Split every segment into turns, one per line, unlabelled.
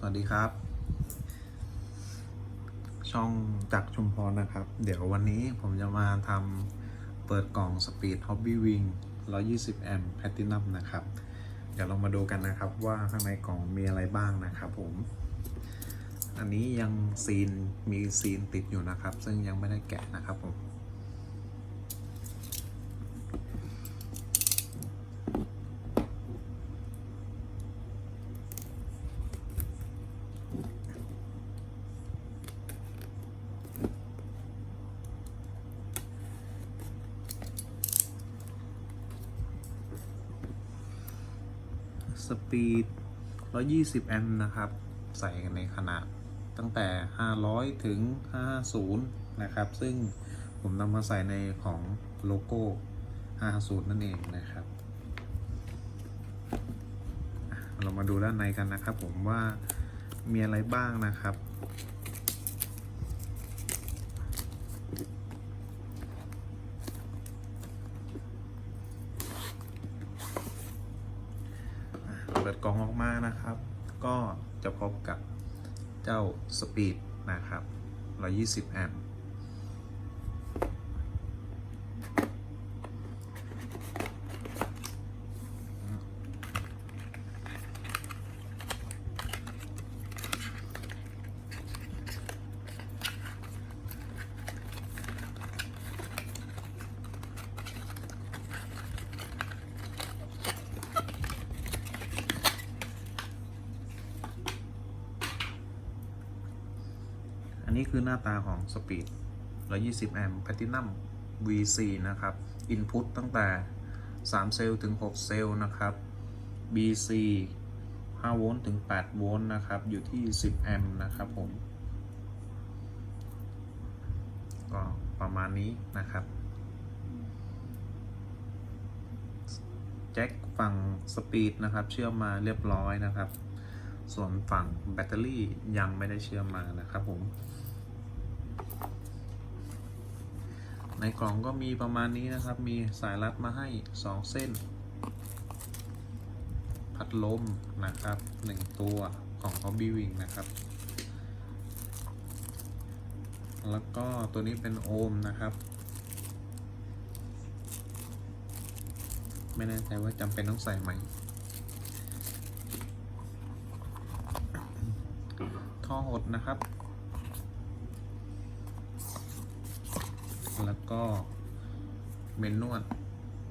สวัสดีครับ ช่องจักชุมพรนะครับ เดี๋ยววันนี้ผมจะมาทำเปิดกล่อง Speed Hobby Wing 120 แอมป์แพตตินัมนะครับ เดี๋ยวเรามาดูกันนะครับว่าข้างในกล่องมีอะไรบ้างนะครับผม อันนี้ยังซีนมีซีนติดอยู่นะครับ ซึ่งยังไม่ได้แกะนะครับผม สปีด 120 แอมป์นะครับ ใส่กันในขนาดตั้งแต่ 500 ถึง 550 นะครับ ซึ่งผมนำมาใส่ในของโลโก้ 550 นั่นเองนะครับ เรามาดูด้านในกันนะครับผมว่ามีอะไรบ้างนะครับ เปิดกล่องออกมานะครับ ก็จะพบกับเจ้าสปีดนะครับ 120 แอมป์อั นี้คือหน้าตาของสปีด120 แอมป์แพตินัม V4 นะครับ Input ตั้งแต่ 3 เซลล์ถึง 6 เซลล์นะครับ BC 5 โวลต์ถึง 8 โวลต์นะครับ อยู่ที่ 10 แอมป์นะครับผม ก็ประมาณนี้นะครับ แจ็คฝั่งสปีดนะครับ เชื่อมมาเรียบร้อยนะครับ ส่วนฝั่งแบตเตอรี่ยังไม่ได้เชื่อมมานะครับผม ในกล่องก็มีประมาณนี้นะครับ มีสายรัดมาให้ 2 เส้น พัดลมนะครับ 1 ตัวของ Hobby Wing นะครับ แล้วก็ตัวนี้เป็นโอมนะครับ ไม่แน่ใจว่าจำเป็นต้องใส่ไหม ท่อหดนะครับ แล้วก็เมนนวด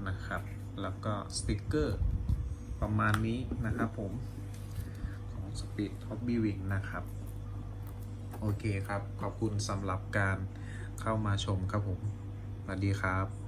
นะครับ แล้วก็สติกเกอร์ประมาณนี้นะครับผม ของ Speed Top b Wing นะครับ โอเคครับ ขอบคุณสำหรับการเข้ามาชมครับผม สวัสดีครับ